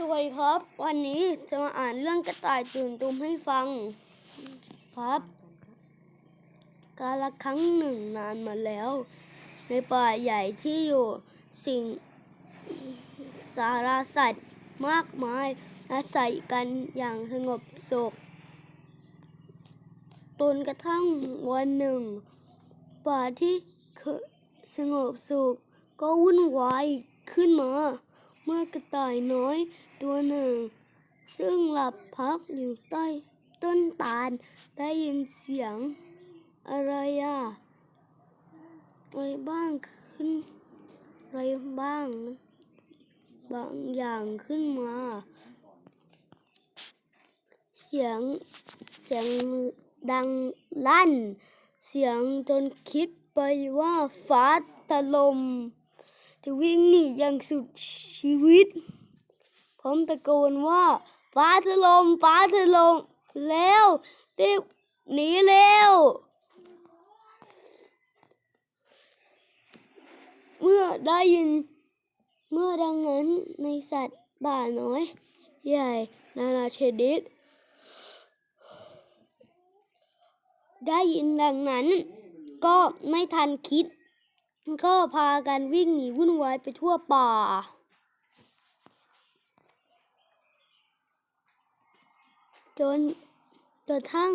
สวัสดีครับ วันนี้จะมาอ่านเรื่องกระต่ายตื่นตูมให้ฟัง ครับ กาลครั้งหนึ่งนานมาแล้ว ในป่าใหญ่ที่อยู่สิ่งสารสัตว์มากมาย อาศัยกันอย่างสงบสุขจนกระทั่งวันหนึ่ง ป่าที่สงบสุขก็วุ่นวายขึ้นมา เมื่อกระต่ายน้อย ตัวหนึ่ง ซึ่งหลับพักอยู่ใต้ต้นตาลได้ยินเสียงอะไรอะอะไรบ้างขึ้นอะไรบ้าง บางอย่างขึ้นมา เสียงเสียงดังลั่น เสียงจนคิดไปว่าฟ้าถล่มจะวิ่งหนีอย่างสุดชีวิต พร้อมตะโกนว่าฟ้าถล่มฟ้าถล่มแล้วรีบหนีเร็ว เมื่อได้ยิน เมื่อดังนั้นในสัตว์ป่าน้อย ใหญ่นานาชนิดได้ยินดังนั้น ก็ไม่ทันคิด ก็พากันวิ่งหนีวุ่นวายไปทั่วป่า จนกระทั่ง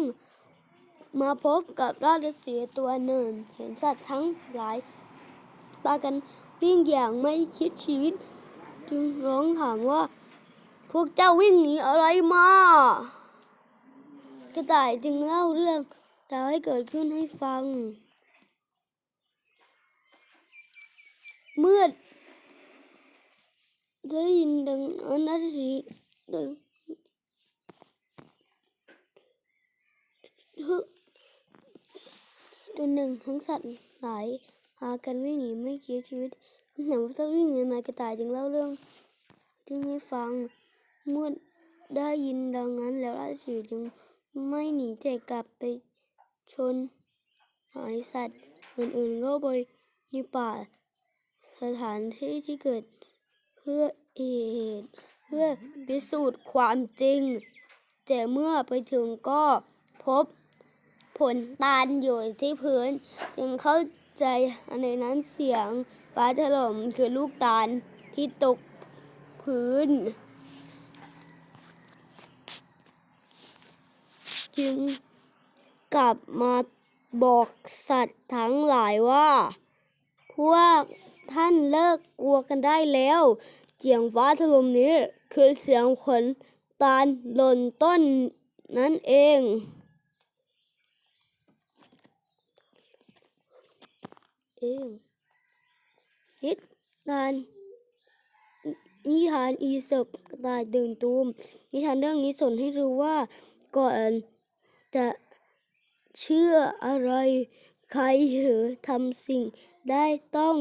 มาพบกับราชสีตัวหนึ่ง เห็นสัตว์ทั้งหลายพากันวิ่งอย่างไม่คิดชีวิต จึงร้องถามว่า พวกเจ้าวิ่งหนีอะไรมา กระต่ายจึงเล่าเรื่องราวให้เกิดขึ้นให้ฟัง เมื่อได้ยินดังนั้นราชสีห์ได้ ตัวหนึ่งทั้งสัตว์หลายพากันวิ่งหนีไม่คิดชีวิตหนังว่าเจ้าวิ่งหนีมากระต่ายจึงเล่าเรื่องเรื่องให้ฟังเมื่อได้ยินดังนั้นแล้วราชสีห์จึงไม่หนีแต่กลับไปชนหายสัตว์อื่นๆเข้าไปในป่าสถานที่ที่เกิดเพื่อเหตุเพื่อพิสูจน์ความจริง แต่เมื่อไปถึงก็พบ ลตาลอยู่ที่พื้น จึงเข้าใจในนั้นเสียงฟ้าถล่มคือลูกตาลที่ตกพื้น จึงกลับมาบอกสัตว์ทั้งหลายว่า พวกท่านเลิกกลัวกันได้แล้ว เสียงฟ้าถล่มนี้คือเสียงผลตาลหล่นต้นนั่นเอง เองฮิตตานนิทานอีสปกระต่ายดินตูม นิทานเรื่องนี้สอนให้รู้ว่าก่อนจะเชื่ออะไรใครหรือทำสิ่งได้ต้อง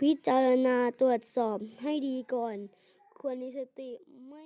พิจารณาตรวจสอบให้ดีก่อน ควรมีสติไม่